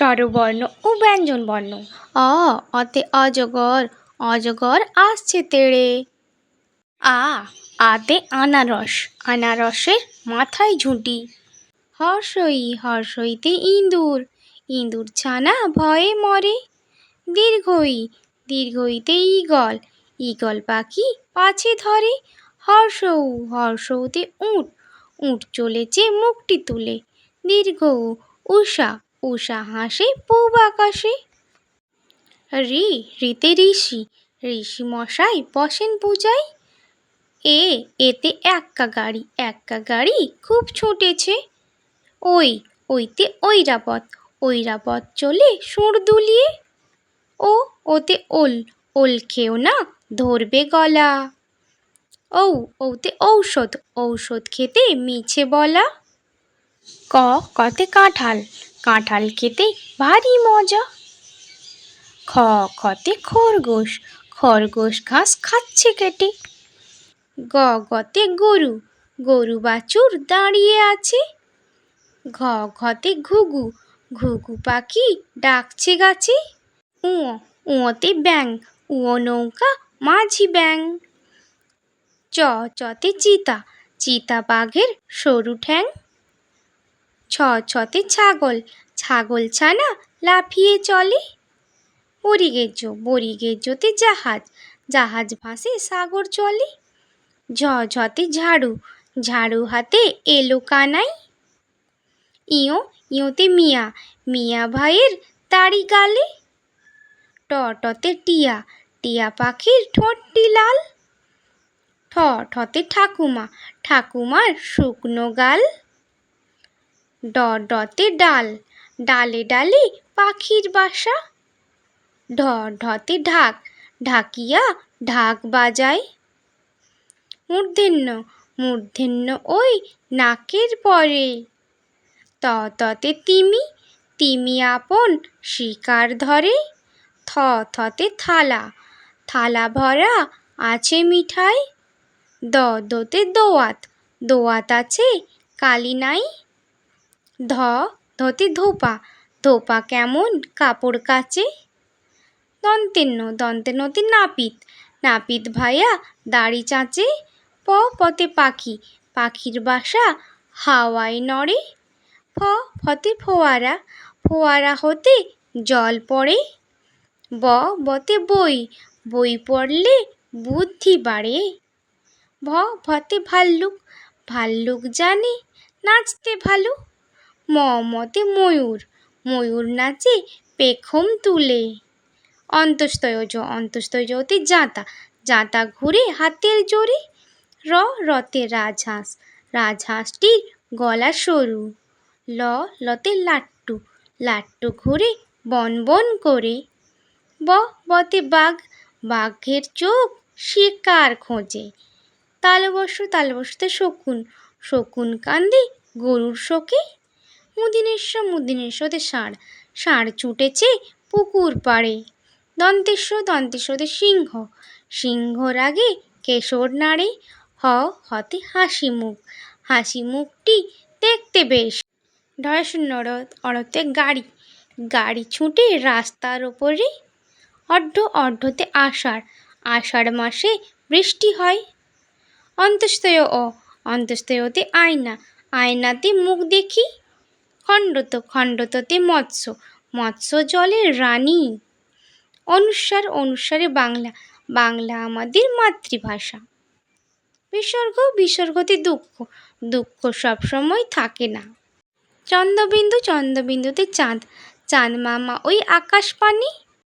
স্বরবর্ণ ও ব্যঞ্জনবর্ণ। অ, অতে অজগর অজগর আসছে তেড়ে। আ, আতে আনারস, আনারসের মাথায় ঝুঁটি। হর্ষই, হর্ষইতে ইঁদুর ইঁদুর ছানা ভয়ে মরে। দীর্ঘই, দীর্ঘইতে ঈগল ঈগল পাখি পাছে ধরে। হর্ষৌ হর্ষৌতে উঁট উঁট চলেছে মুখটি তুলে। দীর্ঘ উষা উষা হাসে, পূব আকাশে। রি ঋতে ঋষি ঋষি মশাই বসেন পূজায়। এ, এতে এক্কা গাড়ি এক্কা গাড়ি খুব ছুটেছে। ওই, ওইতে ঐরাবত ঐরাবত চলে সুর দুলিয়ে। ও, ওতে ওল ওল খেও না, ধরবে গলা। ঔ, ওতে ঔষধ ঔষধ খেতে মিছে বলা। ক, কতে কাঁঠাল কাঁঠাল খেতে ভারী মজা। খ, খতে খরগোশ খরগোশ ঘাস খাচ্ছে কেটে। গ, গতে গরু গরু বাছুর দাঁড়িয়ে আছে। ঘ, ঘতে ঘুঘু ঘুঘু পাখি ডাকছে গাছে। উঁ, উঁতে ব্যাং উঁ নৌকা মাঝি ব্যাং চ, চতে চিতা চিতা বাঘের সরু ঠ্যাং। ছ ছতে ছাগল। ছাগল ছানা লাফিয়ে চলে। বরিগেজ্য বরিগেজ্যতে জাহাজ। জাহাজ ভাসে, সাগর চলে। ঝ ঝতে ঝাড়ু ঝাড়ু হাতে এলো কানাই। ইয়ো, ইয়োতে মিয়া মিয়া ভাইয়ের তাড়ি গালে। ট টতে টিয়া টিয়া পাখির ঠোঁটটি লাল। ঠ ঠতে ঠাকুমা, ঠাকুমার শুকনো গাল। ড, ডতে ডাল। ডালে ডালে পাখির বাসা। ঢ, ঢতে ঢাক। ঢাকিয়া ঢাক বাজায়। মূর্ধন্য মূর্ধন্য ওই নাকের পরে। ত, ততে তিমি। তিমি আপন শিকার ধরে। থ, থতে থালা। থালা ভরা আছে মিঠাই। দ, দোতে দোয়াত। দোয়াত আছে কালি নাই। ধ, ধতে ধোপা ধোপা কেমন কাপড় কাচে? দন্তেন্ন দন্তেন্নতে নাপিত নাপিত ভাইয়া দাড়ি চাঁচে, প পতে পাখি, পাখির বাসা হাওয়ায় নড়ে, ফ ফতে ফোয়ারা ফোয়ারা হতে জল পড়ে, ব, বতে বই বই পড়লে বুদ্ধি বাড়ে, ভ ভতে ভাল্লুক ভাল্লুক জানে, নাচতে ভালো ম মতে ময়ূর। ময়ূর নাচে পেখম তুলে। অন্তস্তয়জ অন্তস্তয়জতে জাঁতা। জাঁতা ঘুরে হাতের জোরে র রতে রাজহাঁস। রাজহাঁসটির গলা সরু। ল লতে লাট্টু। লাট্টু ঘুরে বন বন করে। ব বতে বাঘ। বাঘের চোখ শিকার খোঁজে। তালবস্য তালবস্যতে শকুন। শকুন কান্দে গরুর শোকে মুদিনেস্য মুদিনেশ্বতে ষাঁড়। ষাঁড় ছুটেছে পুকুর পাড়ে। দন্তেশ্ব দন্তেশ্বতে সিংহ। সিংহ রাগে কেশর নাড়ে। হ, হতে হাসি মুখ। হাসি মুখটি দেখতে বেশ। ঢয় শূন্য র অরতে গাড়ি। গাড়ি ছুটে রাস্তার ওপরে। অর্ধ অর্ধতে আষাঢ়। আষাঢ় মাসে বৃষ্টি হয়। অন্তস্তয় অ অন্তস্তয়তে আয়না। আয়নাতে মুখ দেখি। খণ্ডত খণ্ডততে মৎস্য মৎস্য জলের রানী। অনুসার অনুসারে বাংলা বাংলা আমাদের মাতৃভাষা। বিসর্গ, বিসর্গতে দুঃখ দুঃখ সবসময় থাকে না। চন্দ্রবিন্দু, চন্দ্রবিন্দুতে চাঁদ চাঁদ মামা ওই আকাশ পানে